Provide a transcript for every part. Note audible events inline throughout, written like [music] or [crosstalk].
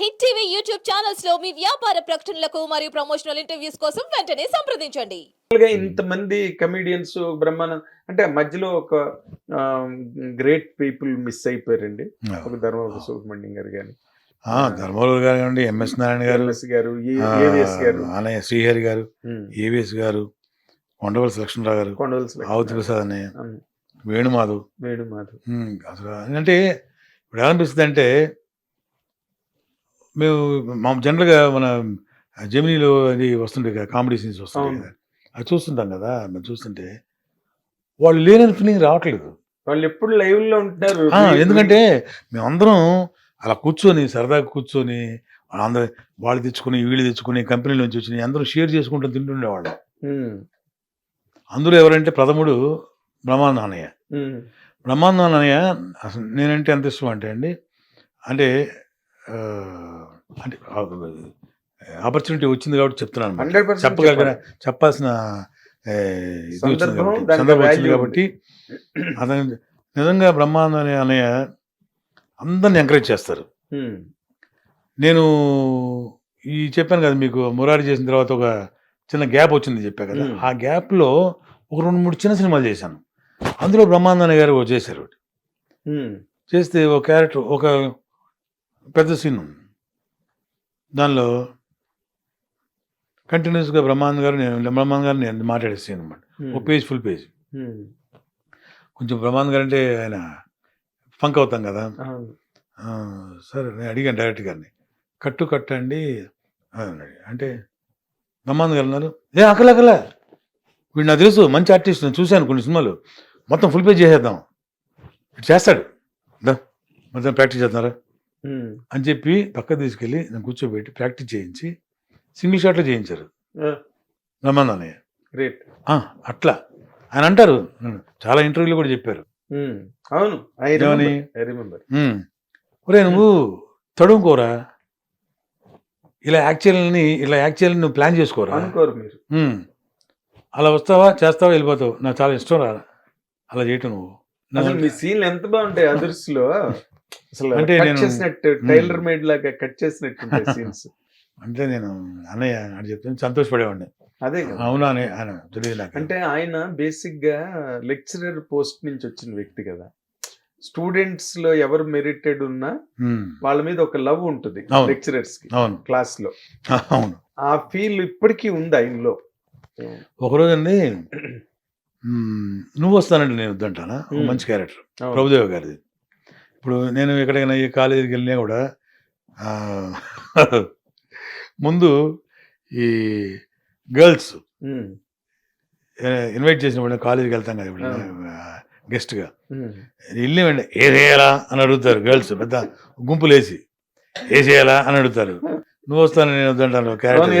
Hit TV YouTube ఛానల్స్లో మీ వ్యాపార ప్రకటనలకు మరియు ప్రమోషనల్ ఇంటర్వ్యూస్ కోసం వెంటనే సంప్రదించండి. ఇంతమంది కమిడియన్స్ బ్రహ్మానంద్ అంటే మధ్యలో ఒక గ్రేట్ పీపుల్ మిస్ అయిపోయారండి. ఒక ధర్మవరపు సుబ్రహ్మణ్యం గారు కానీ ఆ, ధర్మవరం గారు కానివ్వండి ఎంఎస్ నారాయణ గారు ఎంఎస్ గారు ఏవిఎస్ గారు. అన్నయ్య శ్రీహరి గారు ఏవిఎస్ గారు కొండవలసి లక్ష్మణరావు గారు కొండవలసి ఆవుతి ప్రసాద్ అన్నయ్య వేణుమాధవ్. వేణు మాధవ్ ఉమ్, అసలు అంటే ఇప్పుడు ఏమనిపిస్తుంది అంటే మేము మా జనరల్గా మన జమినీలో అది వస్తుంటాయి కదా కామెడీ సీన్స్ వస్తుంటాయి అవును. కదా అది చూస్తుంటాం కదా మేము చూస్తుంటే వాళ్ళు లేని ఫీలింగ్ రావట్లేదు. వాళ్ళు ఎప్పుడు లైవ్లో ఉంటున్నారు. ఆ, ఎందుకంటే మేమందరం అలా కూర్చొని సరదాగా కూర్చొని అందరు వాళ్ళు తెచ్చుకుని వీళ్ళు తెచ్చుకుని కంపెనీ నుంచి వచ్చి అందరూ షేర్ చేసుకుంటూ తింటుండేవాళ్ళం. అందులో ఎవరంటే ప్రథముడు బ్రహ్మానంద అన్నయ్య ఉమ్, బ్రహ్మానంద అన్నయ్య అసలు నేనంటే ఎంత ఇష్టం అంటే అండి అంటే అంటే ఆపర్చునిటీ వచ్చింది కాబట్టి చెప్తున్నాను అన్నమాట. 100% చెప్పగలిగిన చెప్పాలి. చెప్పాల్సిన సందర్భం, వచ్చింది కాబట్టి అతను నిజంగా బ్రహ్మానంద అనే అందరిని ఎంకరేజ్ చేస్తారు నేను ఈ చెప్పాను కదా మీకు మురారి చేసిన తర్వాత ఒక చిన్న గ్యాప్ వచ్చింది చెప్పా కదా. ఆ గ్యాప్లో ఒక రెండు మూడు చిన్న సినిమాలు చేశాను అందులో బ్రహ్మానంద గారు చేశారు చేస్తే ఒక క్యారెక్టర్ ఒక పెద్ద సీన్ దానిలో కంటిన్యూస్గా బ్రహ్మానంద గారు నేను బ్రహ్మానంద గారు నేను మాట్లాడే సీన్ అనమాట ఒక పేజ్ ఫుల్ పేజ్ కొంచెం బ్రహ్మానంద గారు అంటే ఆయన ఫంక్ అవుతాం కదా? సరే నేను అడిగాను డైరెక్టర్ గారిని. కట్టు కట్టండి అంటే బ్రహ్మానంద గారు అన్నారు ఏ అక్కల అక్కల వీడు నాకు తెలుసు మంచి ఆర్టిస్ట్ నేను చూశాను కొన్ని సినిమాలు. మొత్తం ఫుల్ పేజ్ చేసేద్దాం. చేస్తాడు. దా మొత్తం ప్రాక్టీస్ చేస్తున్నారా? అని చెప్పి పక్క తీసుకెళ్ళి నేను కూర్చోబెట్టి ప్రాక్టీస్ చేయించి సింగిల్ షాట్లో చేయించారు. అన్నయ్య గ్రేట్. ఆ, అట్లా. ఆయన అంటారు చాలా ఇంటర్వ్యూలో కూడా చెప్పారు. అవును. ఐ ఏమని? I remember. "ఉమ్, ఒరే నువ్వు తడుముకోరా? ఇలా యాక్చువల్ని ఇలా యాక్చువల్ నువ్వు ప్లాన్ చేసుకోరా? అనుకోరు మీరు. అలా వస్తావా? చేస్తావా? వెళ్ళిపోతావు. నాకు చాలా ఇష్టం రా అలా చేయటం నువ్వు. మీ సీన్లు ఎంత బాగుంటాయి అదర్స్లో అసలు అంటే నేను- చేసినట్టు టైలర్ మేడ్ లాగా కట్ చేసినట్టు సీన్స్ అంటే నేను అన్నయ్య అని చెప్తే సంతోషపడేవాడిని. అదే అవునా అని ఆయన తెలియదు అంటే ఆయన బేసిక్గా లెక్చరర్ పోస్ట్ నుంచి వచ్చిన వ్యక్తి కదా. స్టూడెంట్స్లో ఎవరు మెరిటెడ్ ఉన్నా వాళ్ళ మీద ఒక లవ్ ఉంటుంది. లెక్చరర్స్కి క్లాస్లో [laughs] అవును. ఆ ఫీల్ ఇప్పటికీ ఉంది ఆయనలో. ఒకరోజు అండి మ్మ్, నువ్వు వస్తానంటే నేను వద్దంటానా. మంచి క్యారెక్టర్. ప్రభుదేవ గారిది. ఇప్పుడు నేను ఎక్కడికైనా ఈ కాలేజీకి వెళ్ళినా కూడా ముందు ఈ గర్ల్స్ ఇన్వైట్ చేసినప్పుడు కాలేజీకి వెళ్తాం కదా ఇప్పుడు. గెస్ట్గా. వెళ్ళి ఏ చేయాలా అని అడుగుతారు గర్ల్స్ పెద్ద గుంపులేసి. ఏ చేయాలా అని అడుగుతారు. నువ్వు వస్తాను నేను వద్దంటాను అని.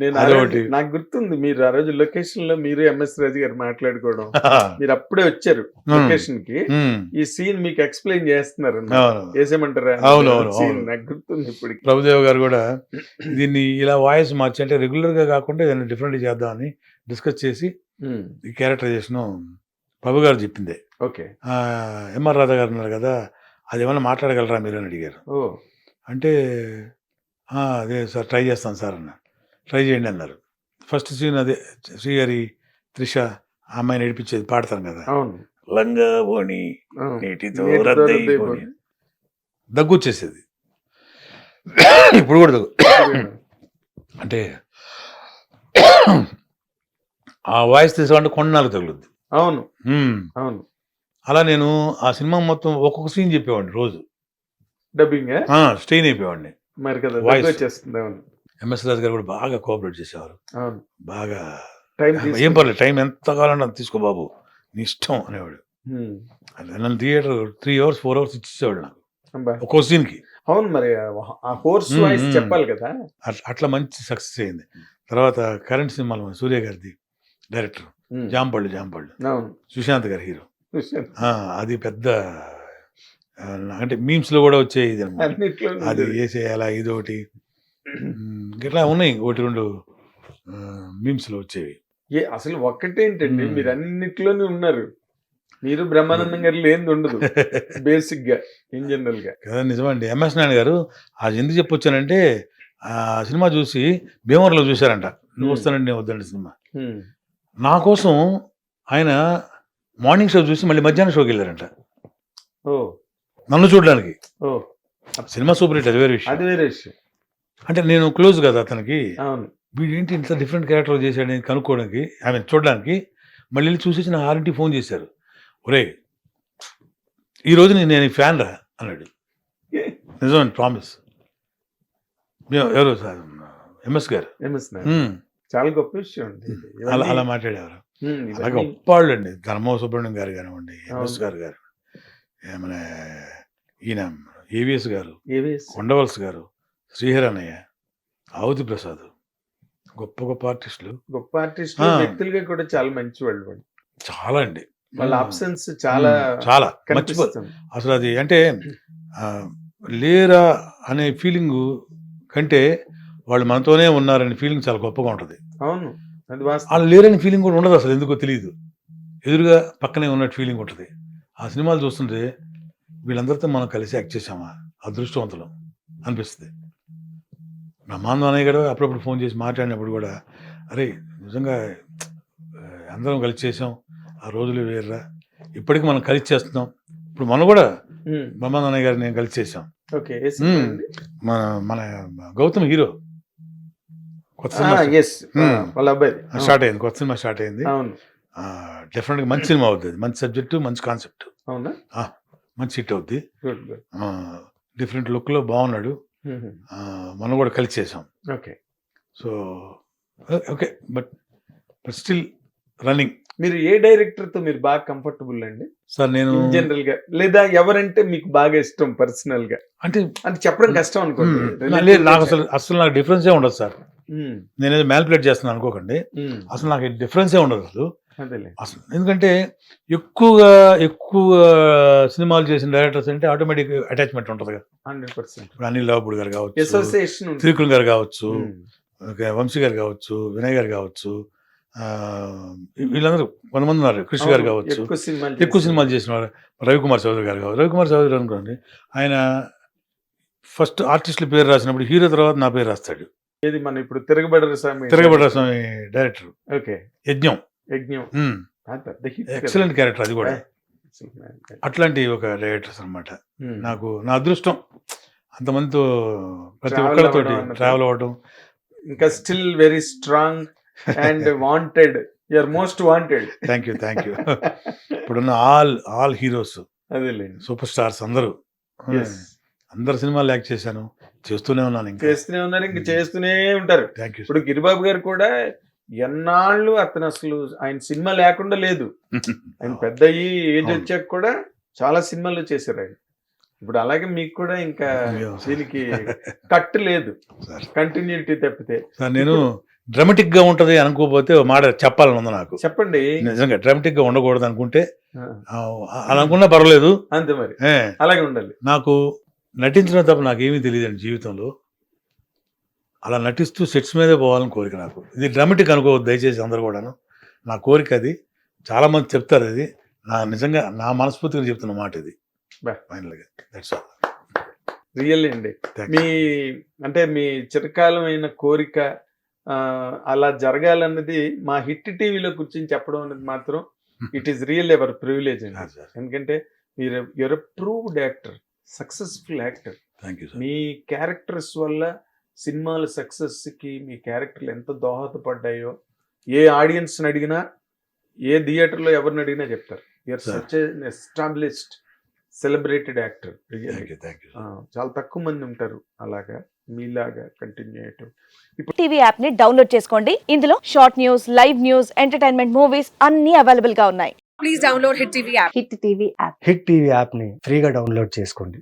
నేను అదొకటి. నాకు గుర్తుంది మీరు ఆ రోజు లొకేషన్లో మీరు ఎంఎస్ రాజు గారు మాట్లాడుకోవడం [laughs] మీరు అప్పుడే వచ్చారు. లొకేషన్కి. ఈ సీన్ మీకు ఎక్స్ప్లెయిన్ చేస్తున్నారు. వేసేయమంటారా సీన్. నాకు గుర్తుంది ఇప్పటికి ప్రభుదేవ్ గారు కూడా దీన్ని ఇలా వాయిస్ మార్చి అంటే రెగ్యులర్గా కాకుండా ఏదైనా డిఫరెంట్ చేద్దామని డిస్కస్ చేసి ఈ క్యారెక్టరైజేషన్ ప్రభు గారు చెప్పిందే ఓకే ఎంఆర్ రాధా గారు ఉన్నారు కదా అది ఏమైనా మాట్లాడగలరా మీరు అని అడిగారు ఓ అంటే "ఆ, అదే సార్ ట్రై చేస్తాను సార్ అన్న. ట్రై చేయండి అన్నారు. ఫస్ట్ సీన్ అదే శ్రీహరి త్రిష ఆ అమ్మాయిని నడిపించేది పాడతాను కదా. అవును. లంగా పోని. నీటితో రద్దయిపోని. దగ్గు వచ్చేసేది ఇప్పుడు కూడా దగ్గు అంటే ఆ వాయిస్ తీసుకోవాలంటే కొన్నాళ్ళు తగులుద్ది. అవును. అవును. అలా నేను ఆ సినిమా మొత్తం ఒక్కొక్క సీన్ చెప్పేవాడిని రోజు. డబ్బింగ్ స్టెయిన్ అయిపోయేవాడిని మరి కదా ఎంఎస్ రాజు గారు కూడా బాగా కోఆపరేట్ చేసేవారు. అవును. బాగా టైం ఏం పర్లేదు టైం ఎంత కావాలన్నా తీసుకో బాబు నీ ఇష్టం అనేవాడు. నన్ను theatre three hours four hours ఇచ్చేవాడు నాకు. ఒక్కో సీన్కి అవును మరి ఆ- కోర్స్ వాయిస్. చెప్పాలి కదా. అట్లా మంచి సక్సెస్ అయింది. తర్వాత కరెంట్ సినిమాలో సూర్య గారిది డైరెక్టర్. జాంపళ్ళు జాంపళ్ళు. సుశాంత్ గారి హీరో అది పెద్ద అంటే మీమ్స్లో కూడా వచ్చే ఇది అది వేసేయాలా ఇదొకటి. ఇట్లా ఉన్నాయి ఒకటి రెండు మీమ్స్లో వచ్చేవి. ఏ అసలు ఒక్కటేంటండి. మీరు అన్నిట్లోనే ఉన్నారు. మీరు బ్రహ్మానందం గారు లేనిది ఉండదు [laughs] బేసిక్గా ఇన్ జనరల్గా కదా నిజమండి. ఎంఎస్ నాయుడు గారు అది ఎందుకు చెప్పొచ్చానంటే ఆ సినిమా చూసి భీమవరంలో చూశారంట. నువ్వు. వస్తానండి నేను వద్దండి సినిమా. నా కోసం ఆయన మార్నింగ్ షో చూసి మళ్ళీ మధ్యాహ్నం షోకి వెళ్ళారంట. ఓ. నన్ను చూడడానికి. సినిమా సూపర్ హిట్ అది వేరే విషయం. అది వేరే విషయం. అంటే నేను క్లోజ్ కదా అతనికి. అవును. వీడు ఏంటి ఇంత డిఫరెంట్ క్యారెక్టర్ చేశాడని కనుక్కోవడానికి ఆమె చూడడానికి మళ్ళీ వెళ్ళి చూసి నా ఆరింటికి ఫోన్ చేశారు. ఒరే ఈ రోజు నేను నేను ఫ్యాన్ రా అన్నాడు. నిజమండి ప్రామిస్. ఎవరు సార్? ఎంఎస్ గారు. చాలా గొప్ప విషయం అండి. అలా అలా మాట్లాడేవారు. హ్మ్, అలాగే ఇవన్నీ- గొప్పవాళ్ళు అండి ధర్మ సుబ్రహ్మణ్యం గారు కానివ్వండి ఎంఎస్. గారు గారు. మన ఈయన ఏవిఎస్ గారు. కొండవలస గారు శ్రీహరి అన్నయ్య ఆవుతి ప్రసాద్ గొప్ప గొప్ప ఆర్టిస్టులు. గొప్ప ఆర్టిస్ట్ ఆ. వ్యక్తులుగా కూడా చాలా మంచి వాళ్ళు. చాలా అండి. వాళ్ళ అబ్సెన్స్ చాలా చాలా. మర్చిపో కనిపిస్తుంది. అసలు అది అంటే లేరా అనే ఫీలింగ్ కంటే వాళ్ళు మనతోనే ఉన్నారనే ఫీలింగ్ చాలా గొప్పగా ఉంటుంది. అవును వాళ్ళు లేరని ఫీలింగ్ కూడా ఉండదు అసలు ఎందుకో తెలియదు. ఎదురుగా పక్కనే ఉన్నట్టు ఫీలింగ్ ఉంటుంది. ఆ సినిమాలు చూస్తుంటే వీళ్ళందరితో మనం కలిసి యాక్ట్ చేసామా అదృష్టవంతులం అనిపిస్తుంది. బ్రహ్మాండం అనే కూడా అప్పుడప్పుడు ఫోన్ చేసి మాట్లాడినప్పుడు కూడా అరే నిజంగా అందరం కలిసి చేసాం ఆ రోజులు వేర్రా ఇప్పటికీ మనం కలిసి చేస్తున్నాం. ఇప్పుడు మనం కూడా హ్మ్. బ్రహ్మాండం అన్నయ్య గారు నేను కలిసి చేసాం? మన మన గౌతమ్ హీరో. కొత్త సినిమా స్టార్ట్. అయింది కొత్త సినిమా స్టార్ట్ అయింది. డెఫినెట్గా మంచి సినిమా అవుతుంది మంచి సబ్జెక్టు మంచి కాన్సెప్ట్ అవునా? మంచి హిట్ అవుద్ది. డిఫరెంట్ లుక్లో బాగున్నాడు. మనం కూడా కలిసి చేసాం okay. So okay but but still running మీరు ఏ డైరెక్టర్తో మీరు బాగా కంఫర్టబుల్ అండి? సార్ నేను జనరల్గా. లేదా ఎవరంటే మీకు బాగా ఇష్టం పర్సనల్గా? అంటే అంటే చెప్పడం కష్టం అనుకోండి. నాకు అసలు అసలు నాకు డిఫరెన్సే ఉండదు సార్. నేనేదో మ్యాల్పులేట్ చేస్తున్నాను అనుకోకండి. అసలు నాకు డిఫరెన్సే ఉండదు. అసలు అసలు ఎందుకంటే ఎక్కువగా ఎక్కువ సినిమాలు చేసిన డైరెక్టర్స్ అంటే ఆటోమేటిక్ అటాచ్మెంట్ ఉంటుంది కదా. Hundred percent. అనిల్ రావుపూడి గారు కావచ్చు అసోసియేషన్ త్రికుల్ గారు కావచ్చు ఓకే, వంశీ గారు కావచ్చు వినయ్ గారు కావచ్చు వీళ్ళందరూ కొంతమంది ఉన్నారు కృష్ణ గారు కావచ్చు ఎక్కువ సినిమాలు చేసిన వారు రవికుమార్ చౌదరి గారు కావచ్చు. రవికుమార్ చౌదరి అనుకోండి ఆయన ఫస్ట్ ఆర్టిస్టుల పేరు రాసినప్పుడు హీరో తర్వాత నా పేరు రాస్తాడు. ఏది మన ఇప్పుడు తిరగబడర స్వామి తిరగబడ్డ స్వామి డైరెక్టర్. ఓకే. యజ్ఞం. యజ్ఞం. ఆ పెద్ద హిట్ కదా. ఎక్సలెంట్ క్యారెక్టర్ అది కూడా. అట్లాంటి ఒక డైరెక్టర్స్ అన్నమాట. మ్మ్. నాకు నా అదృష్టం అంతమందితో ప్రతి అన్నది. ట్రావెల్ అవ్వడం ఇంకా still very strong and wanted you're most wanted thank you thank you ఇప్పుడున్న ఆల్ ఆల్ హీరోస్ అదేలేండి. సూపర్ స్టార్స్ అందరూ. అందరు సినిమాలు యాక్ట్ చేశాను. చేస్తూనే ఉన్నాను ఇంకా. చేస్తూనే ఉన్నారు ఇంక చేస్తూనే ఉంటారు. థ్యాంక్ యూ ఇప్పుడు గిరిబాబు గారు కూడా ఎన్నాళ్ళు అతను అసలు ఆయన సినిమా లేకుండా లేదు. ఆయన పెద్ద ఏజ్. వచ్చాక కూడా చాలా సినిమాలు చేశారు ఆయన. ఇప్పుడు అలాగే మీకు కూడా ఇంకా. దీనికి కట్ లేదు. సార్. కంటిన్యూటీ తప్పితే. సార్ నేను డ్రమటిక్గా ఉంటది అనుకోకపోతే మాట చెప్పాలని ఉంది నాకు. చెప్పండి. నిజంగా డ్రమటిక్గా ఉండకూడదు అనుకుంటే అలా అనుకున్నా పర్వాలేదు. అంతే మరి. అలాగే ఉండాలి. నాకు నటించడం తప్ప నాకేమీ తెలియదండి జీవితంలో. అలా నటిస్తూ సెట్స్ మీదే పోవాలని కోరిక నాకు. ఇది డ్రామాటిక్ అనుకోవద్దు దయచేసి అందరు కూడాను. నా కోరిక అది. చాలా మంది చెప్తారు అది. నా నిజంగా నా మనస్ఫూర్తిగా చెప్తున్న మాట ఇది. ఫైనల్గా దట్స్ ఆల్ రియల్ అండి. మీ అంటే మీ చిరకాలమైన కోరిక అలా జరగాలన్నది మా హిట్ టీవీలో కూర్చొని చెప్పడం అనేది మాత్రం it is real ever privilege అండి. ఎందుకంటే మీరు your proved actor successful actor me characters వల్ల సినిమాల సక్సెస్కి మీ క్యారెక్టర్లు ఎంత దోహదపడ్డాయో ఏ ఆడియన్స్ అడిగినా ఏ థియేటర్లో ఎవరిని అడిగినా చెప్తారు. You're. Such established celebrated actor చాలా తక్కువ మంది ఉంటారు అలాగా మీలాగా కంటిన్యూ చేయటం. టీవీ యాప్ని డౌన్లోడ్ చేసుకోండి. ఇందులో short news live news entertainment movies అన్ని అవైలబుల్గా ఉన్నాయి. Please download Hit TV app. Hit TV app Hit TV యాప్ని ఫ్రీగా డౌన్లోడ్ చేసుకోండి.